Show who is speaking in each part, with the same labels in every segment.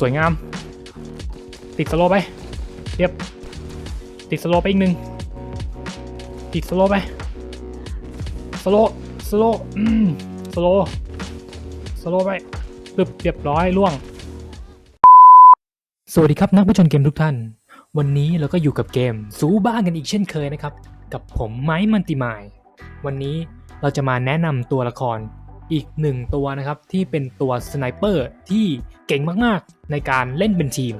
Speaker 1: สวยงาม ติดสโลไป เรียบ ติดสโลไปอีกหนึ่งติดสโลไป สโลสโลอืมสโลสโลไปปึบเรียบร้อยล่วง สวัสดีครับนักผู้ชมเกมทุกท่าน วันนี้เราก็อยู่กับเกมซูบ้ากันอีกเช่นเคยนะครับ กับผมไม้มันติมาย วันนี้เราจะมาแนะนำตัวละคร อีกหนึ่งตัวนะครับที่เป็นตัวสไนเปอร์ที่เก่งมากๆในการเล่นเป็นทีม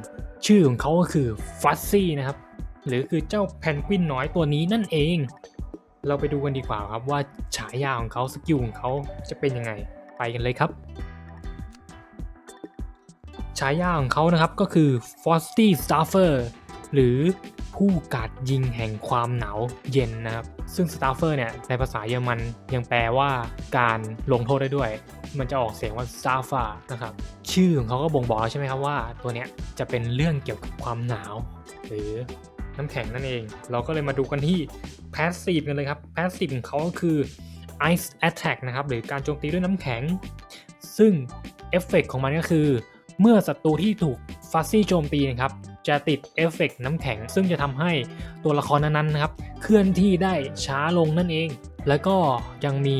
Speaker 1: ชื่อของเขาก็คือฟัซซี่นะครับหรือคือเจ้าแพนกวินน้อยตัวนี้นั่นเอง เราไปดูกันดีกว่าครับว่าฉายาของเขาสกิลของเขาจะเป็นยังไงไปกันเลยครับฉายาของเขานะครับก็คือ f o s t y Starfer หรือ ผู้กัดยิงแห่งความหนาวเย็นนะครับ ซึ่ง Starfer เนี่ย ในภาษาเยอรมันยังแปลว่าการลงโทษได้ด้วย มันจะออกเสียงว่า Starfer นะครับ ชื่อของเขาก็บ่งบอกแล้วใช่ไหมครับว่าตัวเนี้ยจะเป็นเรื่องเกี่ยวกับความหนาว หรือน้ำแข็งนั่นเอง เราก็เลยมาดูกันที่ Passive กันเลยครับ Passive ของเขาก็คือ Ice Attack นะครับ หรือการโจมตีด้วยน้ำแข็ง ซึ่งเอฟเฟกต์ของมันก็คือ เมื่อศัตรูที่ถูกฟัซซี่โจมตีนะครับ จะติดเอฟเฟกต์น้ำแข็ง ซึ่งจะทำให้ตัวละครนั้นๆนะครับ เคลื่อนที่ได้ช้าลงนั่นเอง แล้วก็ยังมี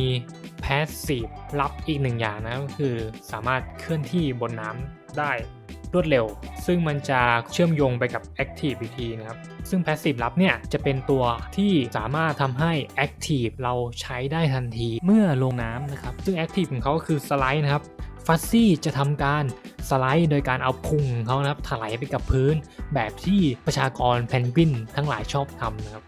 Speaker 1: แพสซีฟลับอีกหนึ่งอย่างนะก็คือสามารถเคลื่อนที่บนน้ำได้รวดเร็ว ซึ่งมันจะเชื่อมโยงไปกับ Active อีกทีนะครับ ซึ่ง Passive ลับเนี่ย จะเป็นตัวที่สามารถทำให้ Active เราใช้ได้ทันทีเมื่อลงน้ำนะครับ ซึ่ง Active ของเขาก็คือสไลด์นะครับ ฟัซซี่จะทำการสไลด์โดยการเอาพุงเขานะครับถลายไปกับพื้น แบบที่ประชากรแพนกวินทั้งหลายชอบทำนะครับ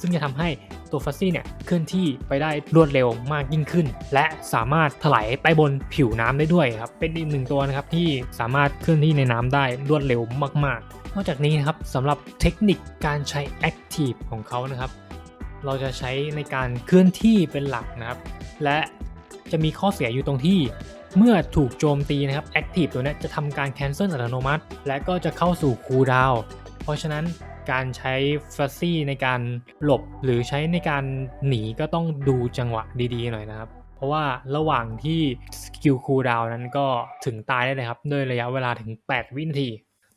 Speaker 1: ซึ่งจะทำให้ตัวฟัซซี่เนี่ยเคลื่อนที่ไปได้รวดเร็วมากยิ่งขึ้น และสามารถถลายไปบนผิวน้ำได้ด้วยครับเป็นอีกหนึ่งตัวนะครับที่สามารถเคลื่อนที่ในน้ำได้รวดเร็วมากๆ นอกจากนี้นะครับสำหรับเทคนิคการใช้ Active ของเขานะครับ เราจะใช้ในการเคลื่อนที่เป็นหลักนะครับ และจะมีข้อเสียอยู่ตรงที่ เมื่อถูกโจมตีนะครับ Active ตัวนี้จะทำการ Cancel อัตโนมัติ และก็จะเข้าสู่คูลดาวน์เพราะฉะนั้นการใช้ฟัซซี่ในการหลบหรือใช้ในการหนีก็ต้องดูจังหวะดีๆหน่อยนะครับ เพราะว่าระหว่างที่สกิลคูลดาวน์นั้นก็ถึงตายได้เลยครับด้วยระยะเวลาถึง 8 วินาที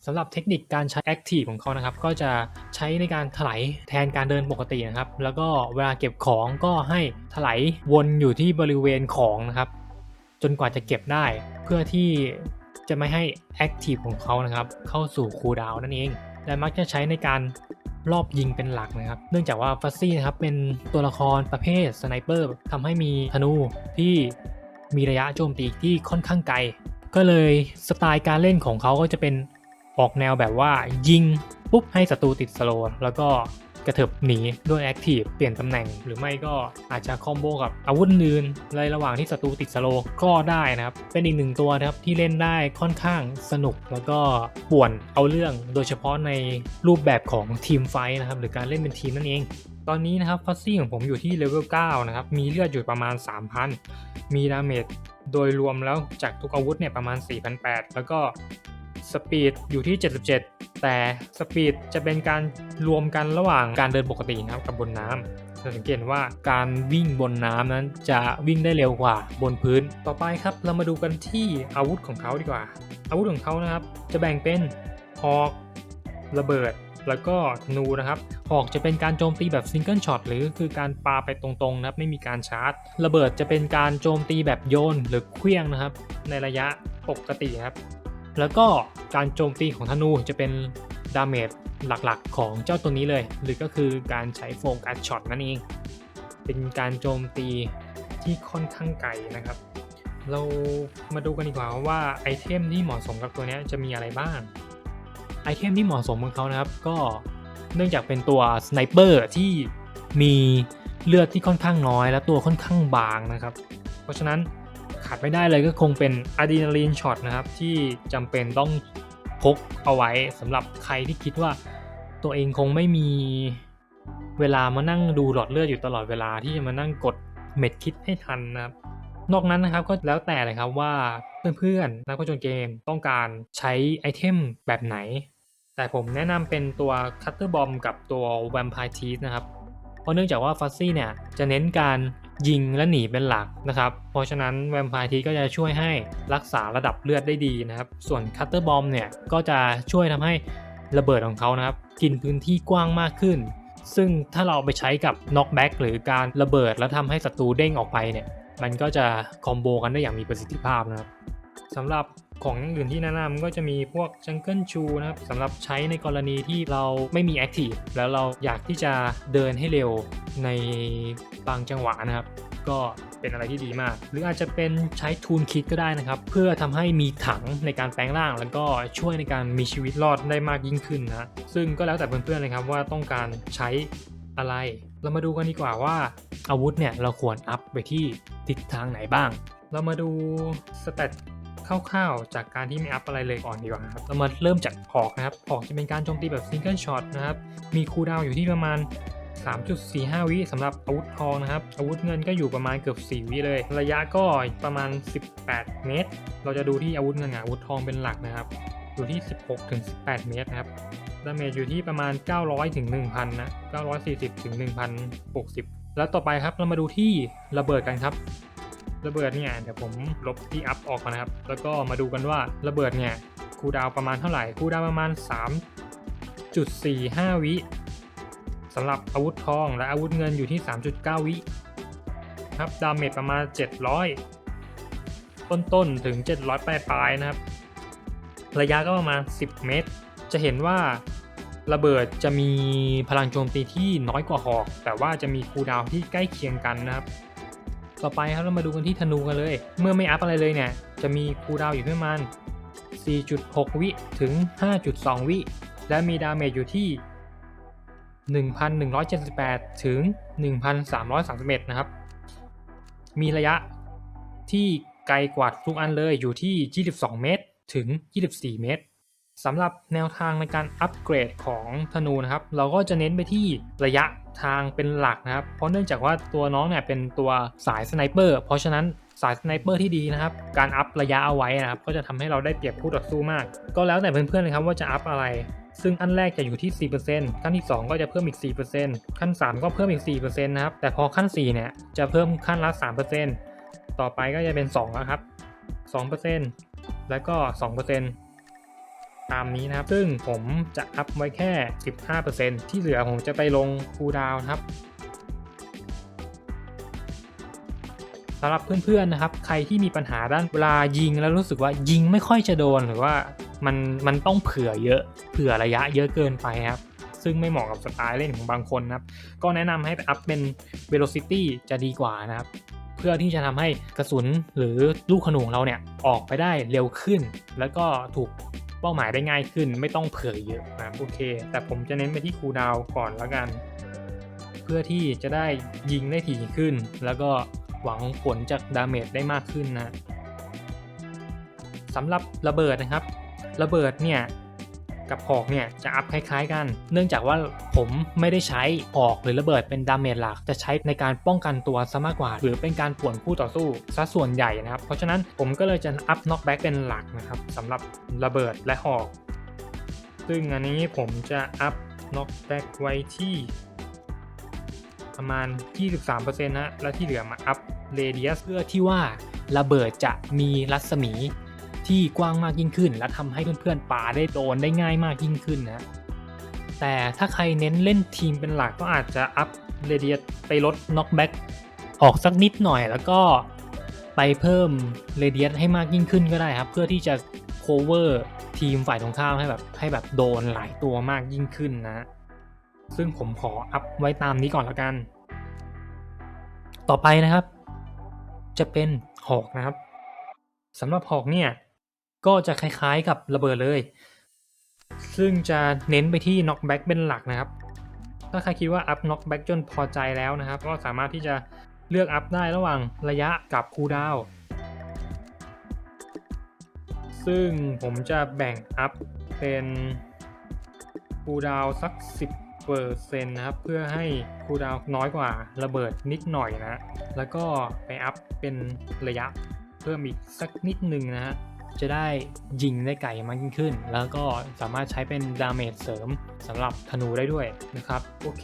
Speaker 1: สำหรับเทคนิคการใช้ Active ของเขานะครับ ก็จะใช้ในการถลายแทนการเดินปกตินะครับ แล้วก็เวลาเก็บของก็ให้ถลายวนอยู่ที่บริเวณของนะครับ จนกว่าจะเก็บได้ เพื่อที่จะไม่ให้ Active ของเขานะครับ เข้าสู่คูลดาวน์นั่นเอง และมักจะใช้ในการรอบยิงเป็นหลักนะครับ เนื่องจากว่าฟัซซี่นะครับเป็นตัวละครประเภทสไนเปอร์ทำให้มีธนูที่มีระยะโจมตีที่ค่อนข้างไกล ก็เลยสไตล์การเล่นของเขาก็จะเป็นออกแนวแบบว่ายิงปุ๊บให้ศัตรูติดสโลว์แล้วก็ กระเถิบหนีด้วยแอคทีฟเปลี่ยนตำแหน่ง หรือไม่ก็อาจจะคอมโบกับอาวุธอื่นในระหว่างที่ศัตรูติดสโลก็ได้นะครับ เป็นอีกหนึ่งตัวนะครับที่เล่นได้ค่อนข้างสนุกแล้วก็ป่วนเอาเรื่องโดยเฉพาะในรูปแบบของทีมไฟนะครับหรือการเล่นเป็นทีมนั่นเองตอนนี้นะครับฟัซซี่ของผมอยู่ที่เลเวล 9 นะครับ มีเลือดอยู่ประมาณ 3,000 มีดาเมจโดยรวมแล้วจากทุกอาวุธเนี่ยประมาณ 4,800 แล้วก็ สปีดอยู่ที่ 77 แต่สปีดจะเป็นการรวมกันระหว่างการเดินปกตินะครับกับบนน้ำจะสังเกตว่าการวิ่งบนน้ำนั้นจะวิ่งได้เร็วกว่าบนพื้น ต่อไปครับเรามาดูกันที่อาวุธของเขาดีกว่า อาวุธของเขานะครับ จะแบ่งเป็นฮอกระเบิดแล้วก็ธนูนะครับ หอกจะเป็นการโจมตีแบบซิงเกิลช็อตหรือคือการปาไปตรงๆนะครับ ไม่มีการชาร์จ ระเบิดจะเป็นการโจมตีแบบโยนหรือเคลี้ยงนะครับ ในระยะปกติครับ แล้วก็การโจมตีของธนูจะเป็นดาเมจหลักๆ ของเจ้าตัวนี้เลย หรือก็คือการใช้โฟกัสช็อตนั่นเอง เป็นการโจมตีที่ค่อนข้างไกลนะครับ เรามาดูกันดีกว่าว่าไอเทมที่เหมาะสมกับตัวนี้จะมีอะไรบ้าง ไอเทมที่เหมาะสมของเขานะครับ ก็เนื่องจากเป็นตัวสไนเปอร์ที่มีเลือดที่ค่อนข้างน้อยและตัวค่อนข้างบางนะครับ เพราะฉะนั้น ขาดไม่ได้เลยก็คงเป็นอะดรีนาลีนช็อตนะครับ ที่จำเป็นต้องพกเอาไว้สำหรับใครที่คิดว่า ตัวเองคงไม่มีเวลามานั่งดูหลอดเลือดอยู่ตลอดเวลาที่จะมานั่งกดเม็ดคิดให้ทันนะครับ นอกนั้นนะครับก็แล้วแต่เลยครับว่าเพื่อนๆนักผจญเกมต้องการใช้ไอเทมแบบไหน แต่ผมแนะนำเป็นตัว Cutter Bomb กับตัว Vampire Teeth นะครับ เพราะเนื่องจากว่าฟัซซี่เนี่ยจะเน้นการ ยิงและหนีเป็นหลักนะครับ เพราะฉะนั้นแวมไพร์ทีก็จะช่วยให้รักษาระดับเลือดได้ดีนะครับ ส่วนคัตเตอร์บอมเนี่ยก็จะช่วยทำให้ระเบิดของเขานะครับ กินพื้นที่กว้างมากขึ้น ซึ่งถ้าเราเอาไปใช้กับน็อกแบ็กหรือการระเบิดแล้วทำให้ศัตรูเด้งออกไปเนี่ย มันก็จะคอมโบกันได้อย่างมีประสิทธิภาพนะครับสำหรับ ของอย่างอื่นที่แนะนำก็จะมีพวก Jungle Shoe นะครับสำหรับใช้ในกรณีที่เราไม่มี Active แล้วเราอยากที่จะเดินให้เร็วในบางจังหวะนะครับ ก็เป็นอะไรที่ดีมาก หรืออาจจะเป็นใช้ทูนคิดก็ได้นะครับ เพื่อทำให้มีถังในการแปลงร่าง แล้วก็ช่วยในการมีชีวิตรอดได้มากยิ่งขึ้นนะซึ่งก็แล้วแต่เพื่อนๆเลยครับว่าต้องการใช้อะไร เรามาดูกันดีกว่าว่าอาวุธเนี่ยเราควรอัพไปที่ทิศทางไหนบ้าง เรามาดูสเตต คร่าวๆ จากการที่ไม่อัพอะไรเลยก่อนดีกว่าครับเรามาเริ่มจากหอกนะครับหอกจะเป็นการโจมตีแบบซิงเกิลช็อตนะครับ มีคูลดาวน์อยู่ที่ประมาณ 3.45 วิสำหรับอาวุธทองนะครับ อาวุธเงินก็อยู่ประมาณเกือบ 4 วิเลย ระยะก็ประมาณ 18 เมตร เราจะดูที่อาวุธเงินกับอาวุธทองเป็นหลักนะครับ อยู่ที่ 16ถึง18 เมตรนะครับดาเมจอยู่ที่ประมาณ 900ถึง1,000นะ940ถึง1,060 แล้วต่อไปครับเรามาดูที่ระเบิดกันครับ ระเบิดเนี่ยเดี๋ยวผมลบที่อัพออกก่อนนะครับ แล้วก็มาดูกันว่าระเบิดเนี่ยคูดาวประมาณเท่าไหร่คูดาวประมาณ 3.45 วิสำหรับอาวุธทองและอาวุธเงินอยู่ที่ 3.9 วิครับดาเมจประมาณ 700 ต้นๆถึง 700 ปลายๆนะครับ ระยะก็ประมาณ 10 เมตร จะเห็นว่าระเบิดจะมีพลังโจมตีที่น้อยกว่าหอก แต่ว่าจะมีคูดาวที่ใกล้เคียงกันนะครับ ต่อไปครับเรามาดูกันที่ธนูกันเลย เมื่อไม่อัพอะไรเลยเนี่ย จะมีคูดาวอยู่ที่ประมาณ4.6 วิถึง 5.2 วิ และมีดาเมจอยู่ที่ 1,178 ถึง 1,331 นะครับ มีระยะที่ไกลกว่าทุกอันเลยอยู่ที่ 22 เมตร ถึง 24 เมตรสำหรับแนวทางในการอัปเกรดของธนูนะครับ เราก็จะเน้นไปที่ระยะ ทางเป็นหลักนะครับ เพราะเนื่องจากว่าตัวน้องเนี่ยเป็นตัวสายสไนเปอร์เพราะฉะนั้นสายสไนเปอร์ที่ดีนะครับ การอัพระยะเอาไว้นะครับ ก็จะทำให้เราได้เปรียบคู่ต่อสู้มาก ก็แล้วแต่เพื่อนๆเลยครับว่าจะอัพอะไร ซึ่งขั้นแรกจะอยู่ที่ 4%ขั้นที่ 2 ก็จะเพิ่มอีก 4%ขั้น 3 ก็เพิ่มอีก 4%นะครับ แต่พอขั้น 4 เนี่ย จะเพิ่มขั้นละ 3%ต่อไปก็จะเป็น2แล้วครับ2%แล้วก็ 2% ตามนี้นะครับ ซึ่งผมจะอัพไว้แค่ 15%ที่เหลือผมจะไปลงคูดาวนะครับสำหรับเพื่อนๆนะครับ ใครที่มีปัญหาด้านเวลายิงแล้วรู้สึกว่ายิงไม่ค่อยจะโดนหรือว่ามันมันต้องเผื่อเยอะเผื่อระยะเยอะเกินไปครับ ซึ่งไม่เหมาะกับสไตล์เล่นของบางคนนะครับ ก็แนะนำให้ไปอัพเป็น velocity จะดีกว่านะครับ เพื่อที่จะทำให้กระสุนหรือลูกขนูของเราเนี่ย ออกไปได้เร็วขึ้น แล้วก็ถูก เป้าหมายได้ง่ายขึ้น ไม่ต้องเผื่อเยอะนะโอเค แต่ผมจะเน้นไปที่คูดาวก่อนแล้วกัน เพื่อที่จะได้ยิงได้ถี่ขึ้น แล้วก็หวังผลจากดาเมจได้มากขึ้นนะสำหรับระเบิดนะครับ ระเบิดเนี่ย กับหอกเนี่ยจะอัพคล้ายๆกัน เนื่องจากว่าผมไม่ได้ใช้หอกหรือระเบิดเป็นดาเมจหลัก จะใช้ในการป้องกันตัวซะมากกว่า หรือเป็นการป่วนคู่ต่อสู้ซะส่วนใหญ่นะครับ เพราะฉะนั้นผมก็เลยจะอัพน็อกแบ็กเป็นหลักนะครับสำหรับระเบิดและหอก ซึ่งอันนี้ผมจะอัพน็อกแบ็กไว้ที่ประมาณ 23%นะ และที่เหลือมาอัพเรเดียสเพื่อที่ว่าระเบิดจะมีรัศมี ที่กว้างมากยิ่งขึ้น และทำให้เพื่อนๆปาได้โดนได้ง่ายมากยิ่งขึ้นนะแต่ถ้าใครเน้นเล่นทีมเป็นหลักก็อาจจะอัพเรเดียสไปลดน็อกแบ็กออกสักนิดหน่อย แล้วก็ไปเพิ่มเรเดียสให้มากยิ่งขึ้นก็ได้ครับ เพื่อที่จะ cover ทีมฝ่ายตรงข้ามให้แบบให้แบบโดนหลายตัวมากยิ่งขึ้นนะ ซึ่งผมขออัพไว้ตามนี้ก่อนแล้วกัน ต่อไปนะครับ จะเป็นหอกนะครับสำหรับหอกเนี่ย ก็จะคล้ายๆกับระเบิดเลย ซึ่งจะเน้นไปที่ knockback เป็นหลักนะครับ ถ้าใครคิดว่าอัพ knockback จนพอใจแล้วนะครับ ก็สามารถที่จะเลือกอัพได้ระหว่างระยะกับคูดาวซึ่งผมจะแบ่งอัพเป็นคูดาวสัก 10เปอร์เซ็นต์นะครับ เพื่อให้คูดาวน์น้อยกว่าระเบิดนิดหน่อยนะ แล้วก็ไปอัพเป็นระยะเพิ่มอีกสักนิดหนึ่งนะฮะ จะได้ยิงได้ไกลมากยิ่งขึ้น แล้วก็สามารถใช้เป็นดาเมจเสริมสำหรับธนูได้ด้วยนะครับ โอเค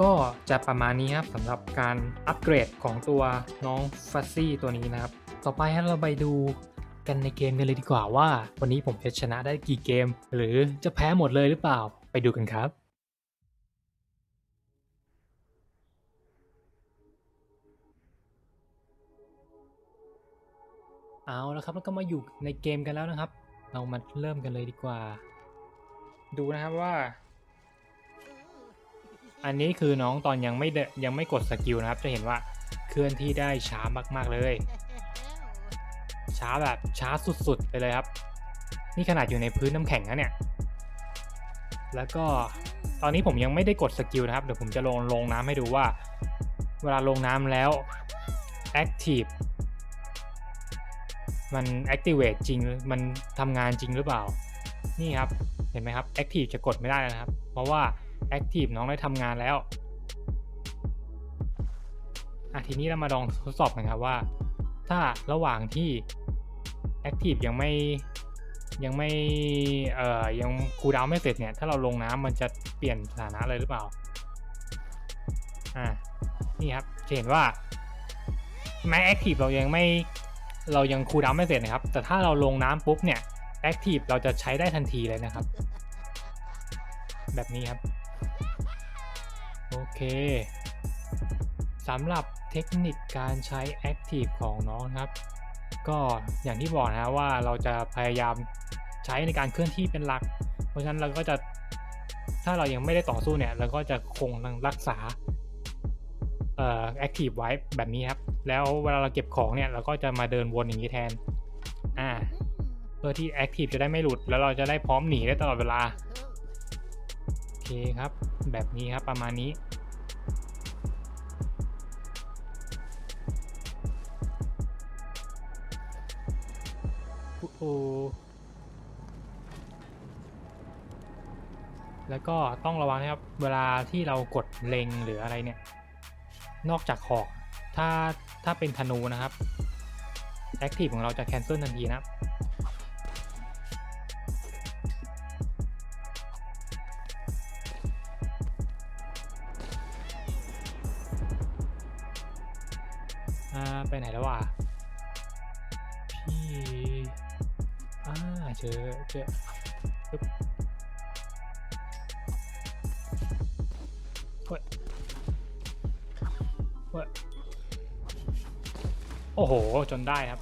Speaker 1: ก็จะประมาณนี้ครับสำหรับการอัปเกรดของตัวน้องฟัซซี่ตัวนี้นะครับ ต่อไปให้เราไปดูกันในเกมกันเลยดีกว่าว่า วันนี้ผมจะชนะได้กี่เกม หรือจะแพ้หมดเลยหรือเปล่าไปดูกันครับ เอาแล้วครับแล้วก็มาอยู่ในเกมกันแล้วนะครับ เรามาเริ่มกันเลยดีกว่า ดูนะครับว่า อันนี้คือน้องตอนยังไม่ยังไม่กดสกิลนะครับ จะเห็นว่าเคลื่อนที่ได้ช้ามาก ๆ เลย ช้าแบบช้าสุดๆไปเลยครับ นี่ขนาดอยู่ในพื้นน้ำแข็งนะเนี่ย แล้วก็ตอนนี้ผมยังไม่ได้กดสกิลนะครับ เดี๋ยวผมจะลงลงน้ำให้ดูว่า เวลาลงน้ำแล้ว Active มัน Activate จริง มันทำงานจริงหรือเปล่า นี่ครับ เห็นไหมครับ Active จะกดไม่ได้นะครับ เพราะว่า Active น้องได้ทำงานแล้วอะทีนี้เรามาลองทดสอบกันครับว่า ถ้าระหว่างที่ Active ยังไม่ยังไม่เอ่อยังคูลดาวน์ไม่เสร็จเนี่ยถ้าเราลงน้ำมันจะเปลี่ยนสถานะเลยหรือเปล่าอ่านี่ครับจะเห็นว่าแม้ Active เรายังไม่ เรายังคูลดาวน์ไม่เสร็จนะครับ แต่ถ้าเราลงน้ำปุ๊บเนี่ย Active เราจะใช้ได้ทันทีเลยนะครับ แบบนี้ครับ โอเคสำหรับเทคนิคการใช้ Active ของน้องครับ ก็อย่างที่บอกนะว่าเราจะพยายามใช้ในการเคลื่อนที่เป็นหลัก เพราะฉะนั้นเราก็จะถ้าเรายังไม่ได้ต่อสู้เนี่ย เราก็จะคงรักษา เอ่อ Active ไว้แบบนี้ครับ แล้วเวลาเราเก็บของเนี่ยเราก็จะมาเดินวนอย่างนี้แทน อ่า เพื่อที่ Active จะได้ไม่หลุด แล้วเราจะได้พร้อมหนีได้ตลอดเวลา โอเคครับ แบบนี้ครับประมาณนี้โอ้แล้วก็ต้องระวังนะครับ เวลาที่เรากดเล็งหรืออะไรเนี่ย นอกจากหอก ถ้าถ้าเป็นธนูนะครับแอคทีฟของเราจะแคนเซิลทันทีนะครับไปไหนแล้ววะพี่อ่าเจอเจอปึ๊บเฮ้ย อ้โห จนได้ครับ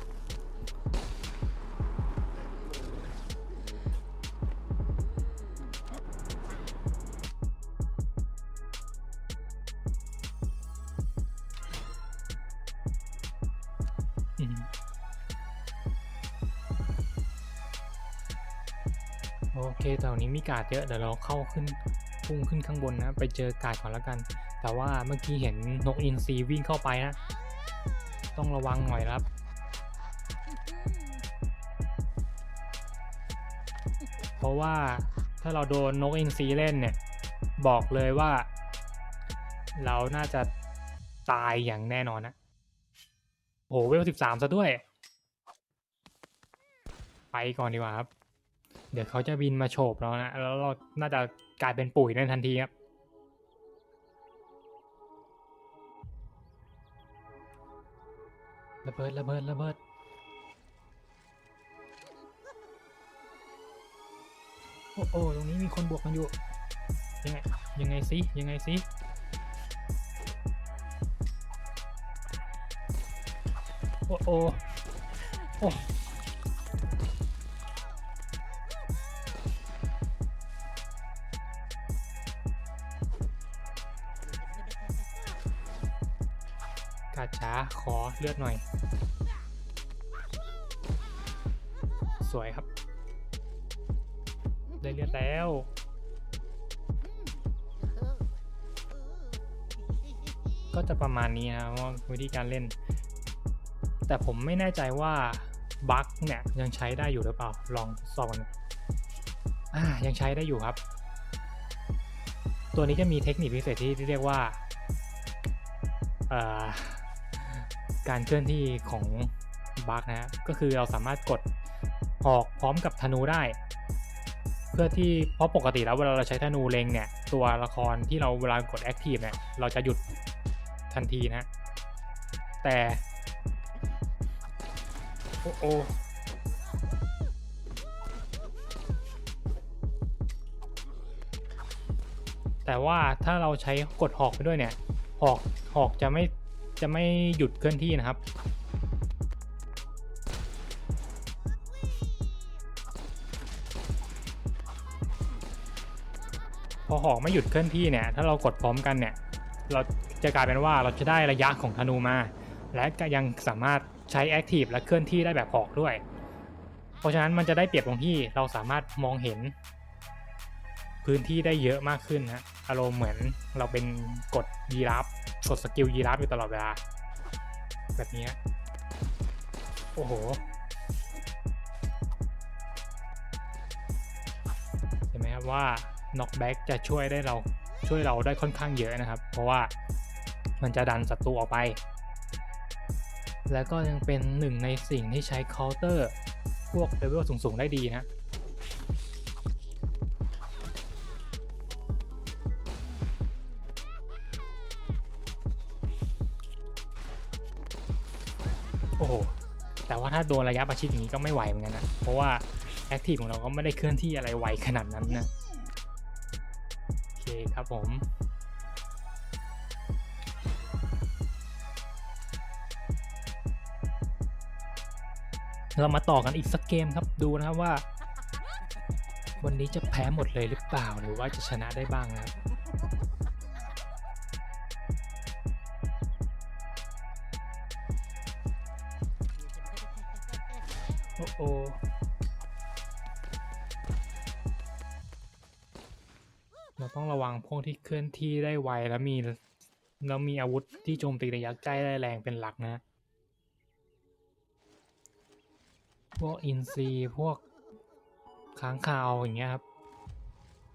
Speaker 1: โอเคแต่วันนี้มีกาดเยอะ เดี๋ยวเราเข้าขึ้นพุ่งขึ้นข้างบนนะ ไปเจอกาดก่อนแล้วกัน แต่ว่าเมื่อกี้เห็นนกอินทรีวิ่งเข้าไปนะ ต้องระวังหน่อยครับ เพราะว่าถ้าเราโดนนกอินทรีเล่นเนี่ย บอกเลยว่า เราน่าจะตายอย่างแน่นอนนะโหเวลสิบสามซะด้วย ไปก่อนดีกว่าครับ เดี๋ยวเขาจะบินมาโฉบเรานะ แล้วเราน่าจะกลายเป็นปุ๋ยในทันทีครับ ระเบิดระเบิดระเบิดโอ้โอตรงนี้มีคนบวกกันอยู่ยังไงยังไงสิยังไงสิโอ้โอ้โอ้ กาช้าขอเลือดหน่อย สวยครับ ได้เลือดแล้วก็จะประมาณนี้นะครับว่าวิธีการเล่น แต่ผมไม่แน่ใจว่าบั๊กเนี่ยยังใช้ได้อยู่หรือเปล่า ลองสอบกันอ่ายังใช้ได้อยู่ครับ ตัวนี้จะมีเทคนิคพิเศษที่เรียกว่าเอ่อ การเคลื่อนที่ของบั๊กนะฮะก็คือเราสามารถกดหอกพร้อมกับธนูได้ เพื่อที่เพราะปกติแล้วเวลาเราใช้ธนูเล็งเนี่ย ตัวละครที่เราเวลากดแอคทีฟเนี่ย เราจะหยุดทันทีนะ แต่ โอ้โอแต่ว่าถ้าเราใช้กดหอกไปด้วยเนี่ย หอกหอกจะไม่ จะไม่หยุดเคลื่อนที่นะครับ พอหอกไม่หยุดเคลื่อนที่เนี่ย ถ้าเรากดพร้อมกันเนี่ย เราจะกลายเป็นว่าเราจะได้ระยะของธนูมา และก็ยังสามารถใช้แอคทีฟและเคลื่อนที่ได้แบบหอกด้วย เพราะฉะนั้นมันจะได้เปรียบตรงที่เราสามารถมองเห็น พื้นที่ได้เยอะมากขึ้นนะอารมณ์เหมือนเราเป็นกดยีราฟกดสกิลยีราฟอยู่ตลอดเวลา แบบนี้โอ้โหเห็นไหมครับว่า knockback จะช่วยได้เราช่วยเราได้ค่อนข้างเยอะนะครับ เพราะว่ามันจะดันศัตรูออกไป แล้วก็ยังเป็นหนึ่งในสิ่งที่ใช้เคาน์เตอร์ พวกเลเวลสูง ๆ ได้ดีนะ โดนระยะประชิดอย่างนี้ก็ไม่ไหวเหมือนกันนะ เพราะว่าแอคทีฟของเราก็ไม่ได้เคลื่อนที่อะไรไวขนาดนั้นนะ โอเคครับผม เรามาต่อกันอีกสักเกมครับดูนะครับว่า วันนี้จะแพ้หมดเลยหรือเปล่าหรือว่าจะชนะได้บ้างนะครับ โอเราต้องระวังพวกที่เคลื่อนที่ได้ไวแล้วมีแล้วมีอาวุธที่โจมตีระยะใกล้ได้แรงเป็นหลักนะ พวกอินซีพวกค้างคาวอย่างเงี้ยครับ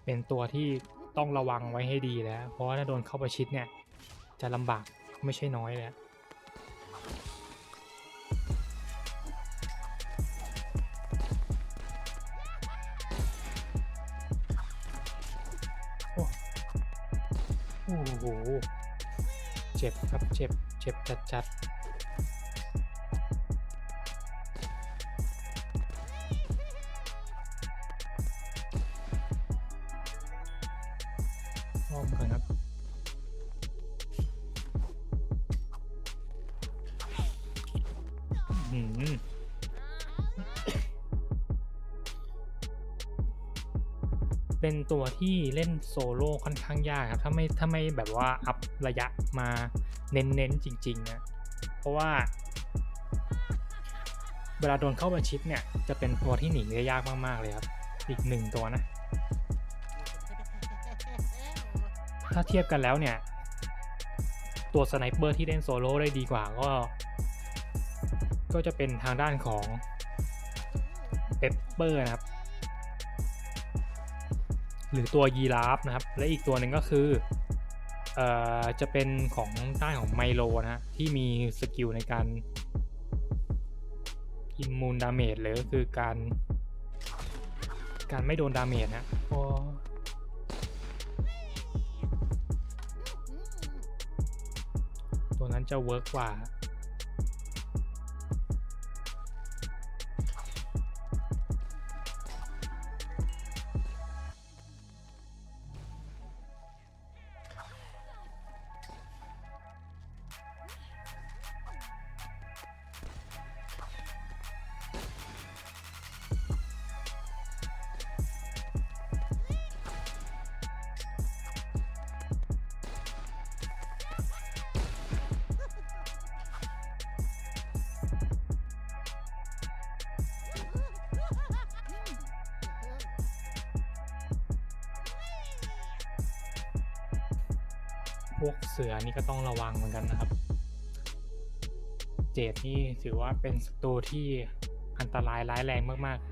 Speaker 1: เป็นตัวที่ต้องระวังไว้ให้ดีแล้ว เพราะว่าถ้าโดนเข้าประชิดเนี่ย จะลำบากไม่ใช่น้อยเลย เจ็บ เจ็บจัดจัดอ้อมกันครับ อื้อหือเป็นตัวที่เล่นโซโล่ค่อนข้างยากครับ ถ้าไม่ถ้าไม่แบบว่าอัพระยะมา เน้นๆจริงๆนะเพราะว่า เวลาโดนเข้าประชิดเนี่ย จะเป็นตัวที่หนีได้ยากมากๆเลยครับ อีกหนึ่งตัวนะ ถ้าเทียบกันแล้วเนี่ย ตัวสไนเปอร์ที่เล่นโซโล่ได้ดีกว่าก็ ก็จะเป็นทางด้านของเปปเปอร์นะครับหรือตัวยีราฟนะครับ และอีกตัวหนึ่งก็คือ เอ่อจะเป็นของด้านของไมโลนะฮะที่มีสกิลในการอิมมูนดาเมจหรือก็คือการ การไม่โดนดาเมจนะพอตัวนั้นจะเวิร์กกว่า วกเสือนี่ก็ต้องระวังเหมือนกันนะครับ เจดนี่ถือว่าเป็นศัตรูที่อันตรายร้ายแรงมากๆ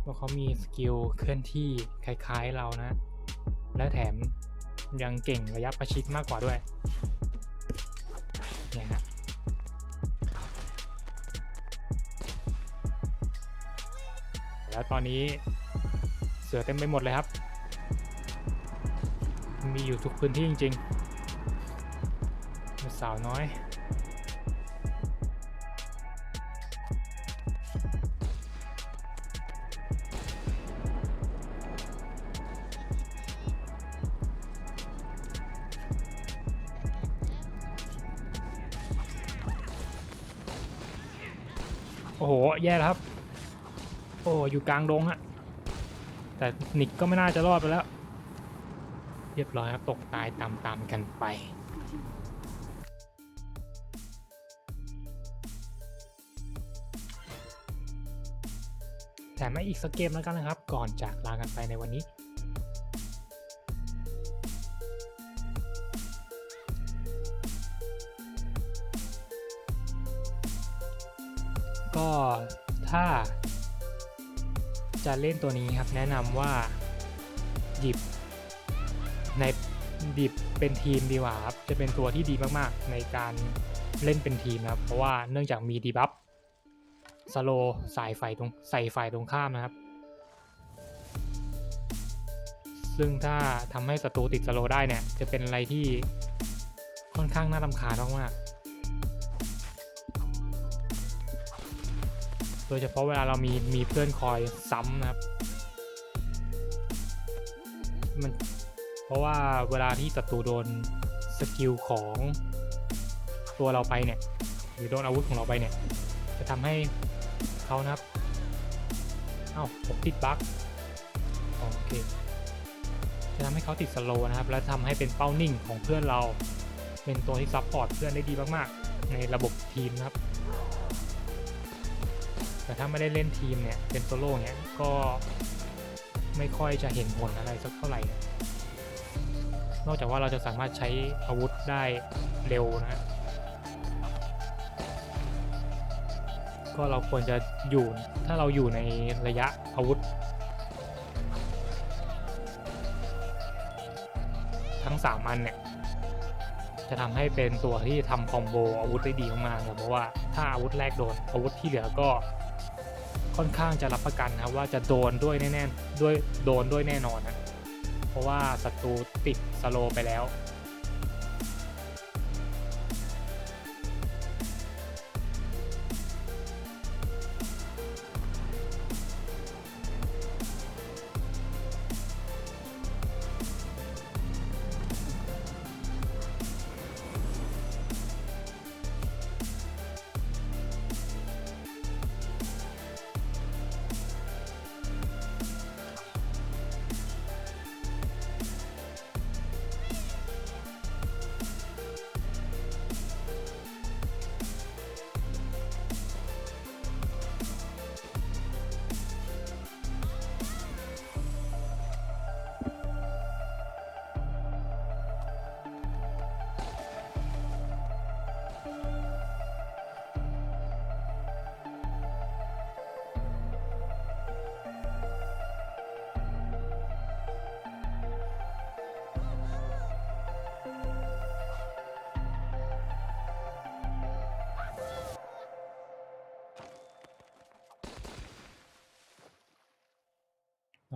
Speaker 1: เพราะเขามีสกิลเคลื่อนที่คล้ายๆเรานะ และแถมยังเก่งระยะประชิดมากกว่าด้วยเนี่ยฮะแล้วตอนนี้เสือเต็มไปหมดเลยครับ มีอยู่ทุกพื้นที่จริงๆสาวน้อยโอ้โห แย่แล้วครับ โอ้ อยู่กลางดงอะแต่นิกก็ไม่น่าจะรอดไปแล้ว เรียบร้อยครับตกตายตามๆกันไปแต่ไม่อีกสักเกมแล้วกันนะครับ ก่อนจากลากันไปในวันนี้ ก็ถ้า จะเล่นตัวนี้ครับ แนะนำว่าหยิบ ในหยิบเป็นทีมดีกว่าครับ จะเป็นตัวที่ดีมากๆ ในการเล่นเป็นทีมนะครับ เพราะว่าเนื่องจากมีดีบัฟสโลสายไฟตรงใส่ไฟตรงข้ามนะครับ ซึ่งถ้าทำให้ศัตรูติดสโลได้เนี่ย จะเป็นอะไรที่ค่อนข้างน่ารำคาญมากๆโดยเฉพาะเวลาเรามีมีเพื่อนคอยซ้ำนะครับ เพราะว่าเวลาที่ศัตรูโดนสกิลของตัวเราไปเนี่ยหรือโดนอาวุธของเราไปเนี่ย จะทำให้เขานะครับ เอ้าผมติดบั๊กอ๋อโอเค จะทำให้เขาติดสโลว์นะครับ และทำให้เป็นเป้านิ่งของเพื่อนเรา เป็นตัวที่ซัพพอร์ตเพื่อนได้ดีมากๆ ในระบบทีมนะครับ แต่ถ้าไม่ได้เล่นทีมเนี่ย เป็นโซโล่เนี่ย ก็ไม่ค่อยจะเห็นผลอะไรสักเท่าไหร่ นอกจากว่าเราจะสามารถใช้อาวุธได้เร็วนะฮะก็เราควรจะอยู่ ถ้าเราอยู่ในระยะอาวุธ ทั้ง 3 อันเนี่ย จะทำให้เป็นตัวที่ทำคอมโบอาวุธได้ดีมากๆนะเพราะว่าถ้าอาวุธแรกโดนอาวุธที่เหลือก็ค่อนข้างจะรับประกันนะครับว่าจะโดนด้วยแน่ๆด้วยโดนด้วยแน่นอนนะ เพราะว่าศัตรูติดสโลไปแล้ว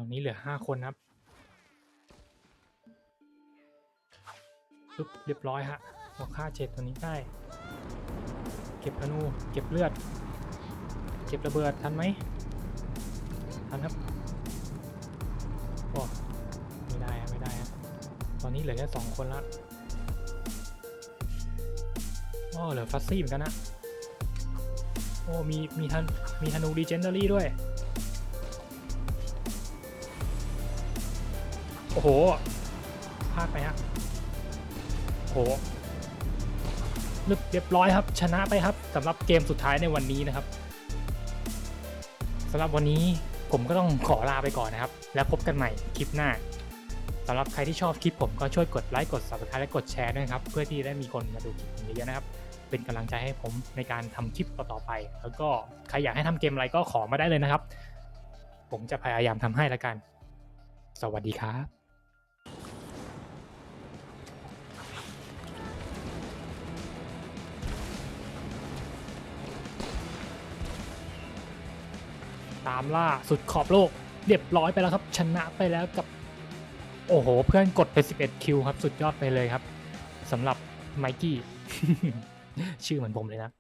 Speaker 1: ตอนนี้เหลือ5คนครับปึ๊บเรียบร้อยฮะเราฆ่าเจ็ดตัวนี้ได้ เก็บธนู เก็บเลือด เก็บระเบิดทันไหมทันครับโอ้ไม่ได้ไม่ได้อะตอนนี้เหลือแค่สองคนละอ้อเหลือฟัซซี่เหมือนกันนะ โอ้มีมีทันมีธนูดีเจนเดอรี่ด้วย โอ้โหพลาดไปฮะโอ้โหเรียบเรียบร้อยครับ ชนะไปครับสำหรับเกมสุดท้ายในวันนี้นะครับสำหรับวันนี้ผมก็ต้องขอลาไปก่อนนะครับ แล้วพบกันใหม่คลิปหน้าสำหรับใครที่ชอบคลิปผมก็ช่วยกดไลค์กด subscribe และกดแชร์ด้วยครับ เพื่อที่ได้มีคนมาดูคลิปผมเยอะๆนะครับ เป็นกำลังใจให้ผมในการทำคลิปต่อๆไป แล้วก็ใครอยากให้ทำเกมอะไรก็ขอมาได้เลยนะครับ ผมจะพยายามทำให้ล้วกัน สวัสดีครับ ตามล่าสุดขอบโลก เรียบร้อยไปแล้วครับ ชนะไปแล้วกับ โอ้โห เพื่อนกดไป 11 คิวครับ สุดยอดไปเลยครับสำหรับไมกี้ ชื่อเหมือนผมเลยนะ